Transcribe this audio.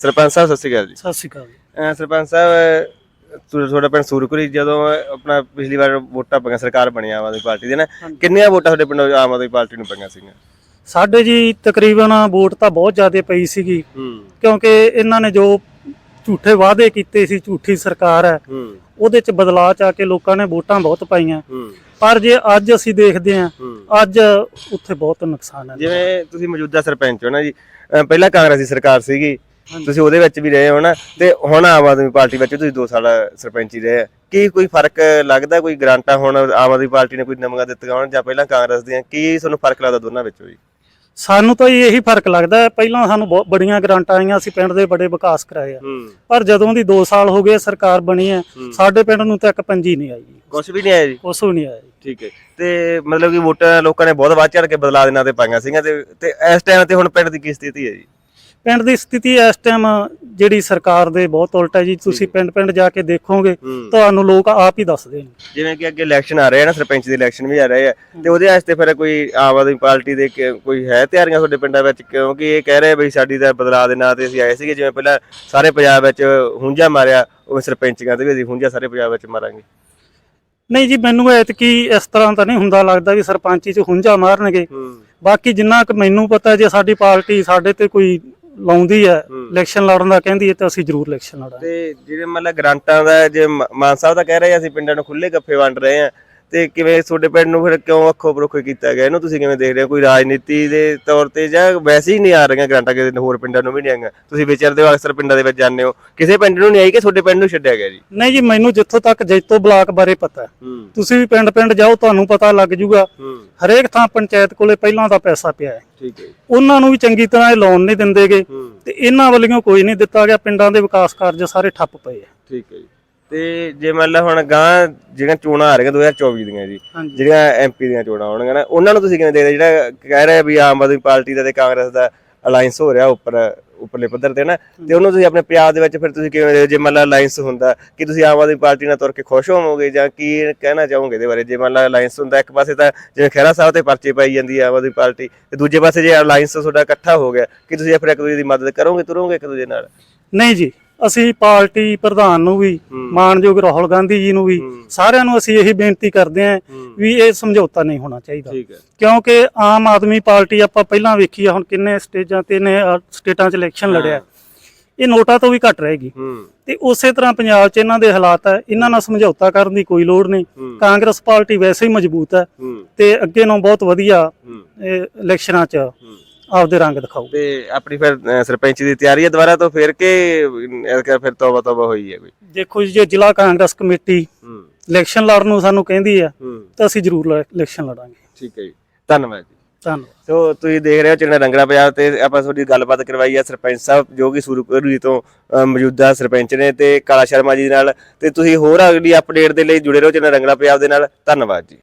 ਸਰਪੰਚ ਸਾਹਿਬ ਸਤਿ ਸ਼੍ਰੀ ਅਕਾਲ ਜੀ। ਸਤਿ ਸ਼੍ਰੀ ਅਕਾਲ ਅਹ ਸਰਪੰਚ ਸਾਹਿਬ ਤੁ- ਤੁਹਾਡਾ ਪਿੰਡ ਸੂਰਕੁਰੀ ਜਦੋਂ ਆਪਣਾ ਪਿਛਲੀ ਵਾਰ ਵੋਟਾਂ ਪਈਆਂ ਸਰਕਾਰ ਬਣੀ ਆਮ ਆਦਮੀ ਪਾਰਟੀ ਦੀ ਨਾ ਕਿੰਨੀਆਂ ਵੋਟਾਂ ਤੁਹਾਡੇ ਪਿੰਡ ਆਮ ਆਦਮੀ ਪਾਰਟੀ ਨੂੰ ਪਈਆਂ ਸੀਗੀਆਂ? ਸਾਡੇ ਜੀ ਤਕਰੀਬਨ ਵੋਟ ਤਾਂ ਬਹੁਤ ਜ਼ਿਆਦਾ ਪਈ ਸੀਗੀ। ਹੂੰ। ਕਿਉਂਕਿ ਇਹਨਾਂ ਨੇ ਜੋ ਝੂਠੇ ਵਾਅਦੇ ਕੀਤੇ ਸੀ ਝੂਠੀ ਸਰਕਾਰ ਹੈ ਹੂੰ। ਉਹਦੇ ਚ ਬਦਲਾਅ ਚ ਆ ਕੇ ਲੋਕਾਂ ਨੇ ਵੋਟਾਂ ਬਹੁਤ ਪਾਈਆਂ। ਹੂੰ। ਪਰ ਜੇ ਅੱਜ ਅਸੀਂ ਦੇਖਦੇ ਹਾਂ ਹੂੰ। ਅੱਜ ਉੱਥੇ ਬਹੁਤ ਨੁਕਸਾਨ ਹੈ। ਜਿਵੇਂ ਤੁਸੀਂ ਮੌਜੂਦਾ ਸਰਪੰਚ ਹੋ ਨਾ ਜੀ ਅਹ ਪਹਿਲਾਂ ਕਾਂਗਰਸੀ ਸਰਕਾਰ ਸੀਗੀ। ਤੁਸੀਂ ਉਹਦੇ ਵਿੱਚ ਵੀ ਰਹੇ ਹੋ ਨਾ ਤੇ ਹੁਣ ਆਮ ਆਦਮੀ ਪਾਰਟੀ ਵਿੱਚ ਤੁਸੀਂ 2 ਸਾਲ ਸਰਪੰਚੀ ਰਹੇ। ਕੀ ਕੋਈ ਫ਼ਰਕ ਲੱਗਦਾ ਕੋਈ ਗ੍ਰਾਂਟਾਂ ਹੁਣ ਆਮ ਆਦਮੀ ਪਾਰਟੀ ਨੇ ਕੋਈ ਨਵੀਆਂ ਦਿੱਤੀਆਂ ਹੋਣ ਜਾਂ ਪਹਿਲਾਂ ਕਾਂਗਰਸ ਦੀਆਂ? ਕੀ ਤੁਹਾਨੂੰ ਫ਼ਰਕ ਲੱਗਦਾ ਦੋਨਾਂ ਵਿੱਚੋਂ ਜੀ ਸਾਨੂੰ ਤਾਂ ਇਹੀ ਫ਼ਰਕ ਲੱਗਦਾ ਪਹਿਲਾਂ ਸਾਨੂੰ ਬਹੁਤ ਬੜੀਆਂ ਗ੍ਰਾਂਟਾਂ ਆਈਆਂ ਅਸੀਂ ਪਿੰਡ ਦੇ ਬੜੇ ਵਿਕਾਸ ਕਰਾਏ ਆ। ਪਰ ਜਦੋਂ ਦੀ 2 ਸਾਲ ਹੋ ਗਏ ਸਰਕਾਰ ਬਣੀ ਹੈ। ਸਾਡੇ ਪਿੰਡ ਨੂੰ ਤਾਂ ਇੱਕ ਪੰਜੀ ਨਹੀਂ ਆਈ। ਕੁਝ ਵੀ ਨਹੀਂ ਆਇਆ ਜੀ? ਕੁਛ ਵੀ ਨਹੀਂ ਆਇਆ। ਠੀਕ ਹੈ। ਤੇ ਮਤਲਬ ਕਿ ਵੋਟਾਂ ਲੋਕਾਂ ਨੇ ਬਹੁਤ ਵੱਧ ਚੜ ਕੇ ਬਦਲਾ ਦੇਣਾ ਤੇ ਪਾਈਆਂ ਸੀਗੀਆਂ ਤੇ ਇਸ ਟਾਈਮ ਤੇ ਹੁਣ ਪਿੰਡ ਦੀ ਕੀ ਸਥਿਤੀ ਹੈ ਜੀ? ਪਿੰਡ ਦੀ ਸਥਿਤੀ ਇਸ ਟਾਈਮ ਜਿਹੜੀ ਸਰਕਾਰ ਦੇ ਬਹੁਤ ਉਲਟ ਹੈ ਜੀ ਤੁਸੀਂ ਪਿੰਡ ਪਿੰਡ ਜਾ ਕੇ ਦੇਖੋਗੇ ਤੁਹਾਨੂੰ ਲੋਕ ਆਪ ਹੀ ਦੱਸਦੇ ਨੇ ਜਿਵੇਂ ਕਿ ਅੱਗੇ ਇਲੈਕਸ਼ਨ ਆ ਰਹੇ ਆ ਨਾ ਸਰਪੰਚ ਦੇ ਇਲੈਕਸ਼ਨ ਵੀ ਆ ਰਹੇ ਆ ਤੇ ਉਹਦੇ ਵਾਸਤੇ ਫਿਰ ਕੋਈ ਆਮ ਆਦਮੀ ਪਾਰਟੀ ਦੇ ਕੋਈ ਹੈ ਤਿਆਰੀਆਂ ਤੁਹਾਡੇ ਪਿੰਡਾਂ ਵਿੱਚ? ਕਿਉਂਕਿ ਇਹ ਕਹਿ ਰਹੇ ਬਈ ਸਾਡੀ ਤਾਂ ਬਦਲਾਅ ਦੇ ਨਾਂ ਤੇ ਅਸੀਂ ਆਏ ਸੀਗੇ ਜਿਵੇਂ ਪਹਿਲਾਂ ਸਾਰੇ ਪੰਜਾਬ ਵਿੱਚ ਹੁੰਜਾ ਮਾਰਿਆ ਉਹ ਸਰਪੰਚੀਆਂ ਤੇ ਵੀ ਅਸੀਂ ਹੁੰਜਾ ਸਾਰੇ ਪੰਜਾਬ ਵਿੱਚ ਮਾਰਾਂਗੇ। ਨਹੀਂ ਜੀ ਮੈਨੂੰ ਐਤਕੀ ਇਸ ਤਰ੍ਹਾਂ ਤਾਂ ਨਹੀਂ ਹੁੰਦਾ ਲੱਗਦਾ ਵੀ ਸਰਪੰਚੀ ਚ ਹੁੰਜਾ ਮਾਰਨਗੇ। ਬਾਕੀ ਜਿੰਨਾ ਕੁ ਮੈਨੂੰ ਪਤਾ ਜੇ ਸਾਡੀ ਪਾਰਟੀ ਸਾਡੇ ਤੇ ਕੋਈ ਲਾਉਂਦੀ ਹੈ। ਇਲੈਕਸ਼ਨ ਲੜਨ ਦਾ ਕਹਿੰਦੀ ਹੈ ਤਾਂ ਅਸੀਂ ਜ਼ਰੂਰ ਇਲੈਕਸ਼ਨ ਲੜਾਂਗੇ ਤੇ ਜਿਹੜੇ ਮਤਲਬ ਗ੍ਰਾਂਟਾਂ ਦਾ ਜੇ ਮਾਨ ਸਾਹਿਬ ਤਾਂ ਕਹਿ ਰਹੇ ਆ ਅਸੀਂ ਪਿੰਡਾਂ ਨੂੰ ਖੁੱਲੇ ਗੱਫੇ ਵੰਡ ਰਹੇ ਆ ਤੇ ਕਿਵੇਂ ਤੁਹਾਡੇ ਪਿੰਡ ਨੂੰ ਫਿਰ ਕਿਉਂ ਅੱਖੋਂ ਪਰੋਖੇ ਕੀਤਾ ਗਿਆ? ਇਹਨੂੰ ਤੁਸੀਂ ਕਿਵੇਂ ਦੇਖ ਰਹੇ ਹੋ? ਕੋਈ ਰਾਜਨੀਤੀ ਦੇ ਤੌਰ ਤੇ ਜਾਂ ਵੈਸੇ ਹੀ ਨਹੀਂ ਆ ਰਹੀਆਂ ਗ੍ਰਾਂਟਾਂ ਕਿਸੇ ਹੋਰ ਪਿੰਡਾਂ ਨੂੰ ਵੀ ਨਹੀਂ ਆਈਆਂ। ਤੁਸੀਂ ਵਿਚਰਦੇ ਹੋ ਅਕਸਰ ਪਿੰਡਾਂ ਦੇ ਵਿੱਚ ਜਾਂਦੇ ਹੋ। ਕਿਸੇ ਪਿੰਡ ਨੂੰ ਨਹੀਂ ਆਈ ਕਿ ਤੁਹਾਡੇ ਪਿੰਡ ਨੂੰ ਛੱਡਿਆ ਗਿਆ ਜੀ? ਨਹੀਂ ਜੀ ਮੈਨੂੰ ਜਿੱਥੋਂ ਤੱਕ ਜੈਤੋ ਬਲਾਕ ਬਾਰੇ ਪਤਾ ਹੈ। ਤੁਸੀਂ ਵੀ ਪਿੰਡ ਪਿੰਡ ਜਾਓ ਤੁਹਾਨੂੰ ਪਤਾ ਲੱਗ ਜੂਗਾ। ਹਰੇਕ ਥਾਂ ਪੰਚਾਇਤ ਕੋਲੇ ਪਹਿਲਾਂ ਦਾ ਪੈਸਾ ਪਿਆ ਹੈ। ਠੀਕ ਹੈ ਜੀ। ਉਹਨਾਂ ਨੂੰ ਵੀ ਚੰਗੀ ਤਰ੍ਹਾਂ ਇਹ ਲੋਨ ਨਹੀਂ ਦਿੰਦੇਗੇ। ਤੇ ਇਹਨਾਂ ਵੱਲੋਂ ਕੋਈ ਨਹੀਂ ਦਿੱਤਾ ਗਿਆ। ਪਿੰਡਾਂ ਦੇ ਵਿਕਾਸ ਕਾਰਜ ਸਾਰੇ ਠੱਪ ਪਏ ਆ ਠੀਕ ਹੈ ਜੀ। ਤੇ ਜੇ ਮੰਨ ਲਾ ਹੁਣ ਗਾਂ ਜਿਹੜੀਆਂ ਚੋਣਾਂ ਆ ਰਹੀਆਂ 2024 ਦੀਆਂ ਜੀ ਜਿਹੜੀਆਂ ਐਮਪੀ ਦੀਆਂ ਚੋਣਾਂ ਆਉਣਗੀਆਂ ਨਾ ਉਹਨਾਂ ਨੂੰ ਤੁਸੀਂ ਕਿਵੇਂ ਦੇਖਦੇ ਜਿਹੜਾ ਕਹਿ ਰਿਹਾ ਵੀ ਆਮ ਆਦਮੀ ਪਾਰਟੀ ਦਾ ਤੇ ਕਾਂਗਰਸ ਦਾ ਅਲਾਈਅੰਸ ਹੋ ਰਿਹਾ ਉੱਪਰ ਉੱਪਰਲੇ ਪੱਧਰ ਤੇ ਨਾ ਤੇ ਉਹਨੂੰ ਤੁਸੀਂ ਆਪਣੇ ਪੰਜਾਬ ਦੇ ਵਿੱਚ ਫਿਰ ਤੁਸੀਂ ਕਿਵੇਂ ਦੇਖਦੇ? ਜੇ ਮੰਨ ਲਾ ਅਲਾਈਅੰਸ ਹੁੰਦਾ ਕਿ ਤੁਸੀਂ ਆਮ ਆਦਮੀ ਪਾਰਟੀ ਨਾਲ ਤੁਰ ਕੇ ਖੁਸ਼ ਹੋਵੋਗੇ ਜਾਂ ਕੀ ਕਹਿਣਾ ਚਾਹੋਗੇ ਇਹਦੇ ਬਾਰੇ? ਜੇ ਮੰਨ ਲਾ ਅਲਾਈਅੰਸ ਹੁੰਦਾ ਇੱਕ ਪਾਸੇ ਤਾਂ ਜਿਵੇਂ ਖਹਿਰਾ ਸਾਹਿਬ ਤੇ ਪਰਚੇ ਪਾਈ ਜਾਂਦੀ ਹੈ ਆਮ ਆਦਮੀ ਪਾਰਟੀ ਤੇ ਦੂਜੇ ਪਾਸੇ ਜੇ ਅਲਾਈਅੰਸ ਤੁਹਾਡਾ ਇਕੱਠਾ ਹੋ ਗਿਆ ਕਿ ਤੁਸੀਂ ਫਿਰ ਇੱਕ ਦੂਜੇ ਦੀ ਮਦਦ ਕਰੋਗੇ ਤੁਰੋਗੇ ਇੱਕ ਦੂਜੇ ਨਾਲ? ਨਹੀਂ ਜੀ ਅਸੀਂ ਪਾਰਟੀ ਪ੍ਰਧਾਨ ਨੂੰ ਵੀ। ਮਾਨਯੋਗ ਰਾਹੁਲ ਗਾਂਧੀ ਜੀ ਨੂੰ ਵੀ। ਸਾਰਿਆਂ ਨੂੰ ਅਸੀਂ ਇਹੀ ਬੇਨਤੀ ਕਰਦੇ ਹਾਂ ਵੀ ਇਹ ਸਮਝੌਤਾ ਨਹੀਂ ਹੋਣਾ ਚਾਹੀਦਾ। ਕਿਉਂਕਿ ਆਮ ਆਦਮੀ ਪਾਰਟੀ ਆਪਾਂ ਪਹਿਲਾਂ ਵੇਖੀ ਆ ਹੁਣ ਕਿੰਨੇ ਸਟੇਜਾਂ ਤੇ ਨੇ ਸਟੇਟਾਂ 'ਚ ਇਲੈਕਸ਼ਨ ਲੜਿਆ। ਇਹ ਨੋਟਾ ਤੋਂ ਵੀ ਘੱਟ ਰਹੇਗੀ ਤੇ ਉਸੇ ਤਰ੍ਹਾਂ ਪੰਜਾਬ 'ਚ ਇਹਨਾਂ ਦੇ ਹਾਲਾਤ ਹੈ ਇਹਨਾਂ ਨਾਲ ਸਮਝੌਤਾ ਕਰਨ ਦੀ ਕੋਈ ਲੋੜ ਨਹੀਂ। ਕਾਂਗਰਸ ਪਾਰਟੀ ਵੈਸੇ ਹੀ ਮਜ਼ਬੂਤ ਹੈ। ਤੇ ਅੱਗੇ ਨੂੰ ਬਹੁਤ ਵਧੀਆ ਇਲੈਕਸ਼ਨਾਂ 'ਚ। ਆਪਦੇ ਰੰਗ ਦਿਖਾਊ ਤੇ ਆਪਣੀ ਫਿਰ ਅਹ, ਸਰਪੰਚੀ ਦੀ ਤਿਆਰੀ ਹੈ ਦੁਬਾਰਾ ਤੋਂ ਫਿਰ ਕੇ ਫਿਰ ਤੋਬਾ ਤੋਬਾ ਹੋਈ ਹੈ ਕੋਈ? ਦੇਖੋ ਜੀ ਜੇ ਜ਼ਿਲ੍ਹਾ ਕਾਂਗਰਸ ਕਮੇਟੀ ਹੂੰ। ਇਲੈਕਸ਼ਨ ਲੜਨ ਨੂੰ ਸਾਨੂੰ ਕਹਿੰਦੀ ਹੂੰ ਤਾਂ ਅਸੀਂ ਜ਼ਰੂਰ ਇਲੈਕਸ਼ਨ ਲੜਾਂਗੇ। ਠੀਕ ਹੈ ਜੀ। ਧੰਨਵਾਦ ਜੀ। ਧੰਨਵਾਦ। ਸੋ ਤੁਸੀਂ ਦੇਖ ਰਹੇ ਹੋ ਚਿੰਨਾ ਰੰਗਲਾ ਪੰਜਾਬ ਤੇ ਆਪਾਂ ਤੁਹਾਡੀ ਗੱਲਬਾਤ ਕਰਵਾਈ ਹੈ ਸਰਪੰਚ ਸਾਹਿਬ ਜੋ ਕਿ ਸੂਰਪੁਰੀ ਤੋਂ ਮੌਜੂਦਾ ਸਰਪੰਚ ਨੇ ਤੇ ਕਾਲਾ ਸ਼ਰਮਾ ਜੀ ਨਾਲ ਤੇ ਤੁਸੀਂ ਹੋਰ ਅਗਲੀ ਅਪਡੇਟ ਦੇ ਲਈ ਜੁੜੇ ਰਹੋ ਚਿੰਨਾ ਰੰਗਲਾ ਪੰਜਾਬ ਦੇ ਨਾਲ। ਧੰਨਵਾਦ ਜੀ।